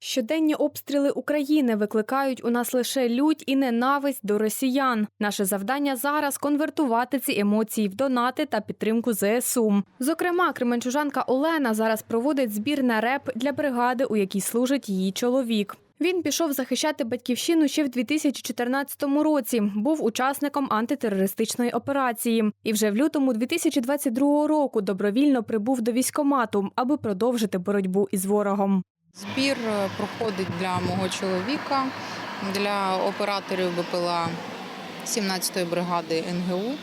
Щоденні обстріли України викликають у нас лише лють і ненависть до росіян. Наше завдання зараз конвертувати ці емоції в донати та підтримку ЗСУ. Зокрема, кременчужанка Олена зараз проводить збір на реп для бригади, у якій служить її чоловік. Він пішов захищати батьківщину ще в 2014 році. Був учасником антитерористичної операції. І вже в лютому 2022 року добровільно прибув до військомату, аби продовжити боротьбу із ворогом. Збір е, проходить для мого чоловіка, для операторів БПЛА 17-ї бригади НГУ,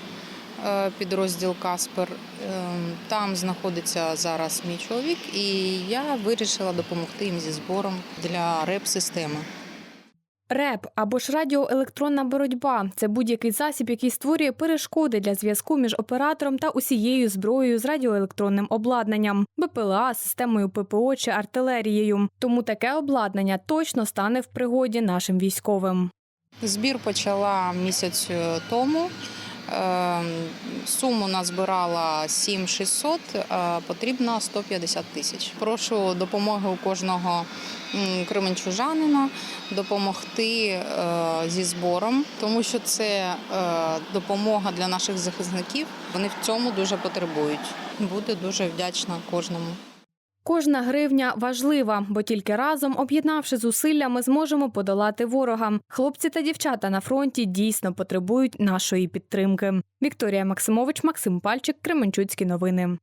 е, підрозділ Каспер. Е, Там знаходиться зараз мій чоловік, і я вирішила допомогти їм зі збором для реп-системи. Реп або ж радіоелектронна боротьба це будь-який засіб, який створює перешкоди для зв'язку між оператором та усією зброєю з радіоелектронним обладнанням, БПЛА, системою ППО чи артилерією. Тому таке обладнання точно стане в пригоді нашим військовим. Збір почала місяць тому. Е, Суму назбирала 7600, е, потрібно 150 тисяч. Прошу допомоги у кожного кременчужанина допомогти е, зі збором, тому що це е, допомога для наших захисників. Вони в цьому дуже потребують. Буду дуже вдячна кожному. Кожна гривня важлива, бо тільки разом, об'єднавши зусилля, ми зможемо подолати ворога. Хлопці та дівчата на фронті дійсно потребують нашої підтримки. Вікторія Максимович, Максим Пальчик, Кременчуцькі новини.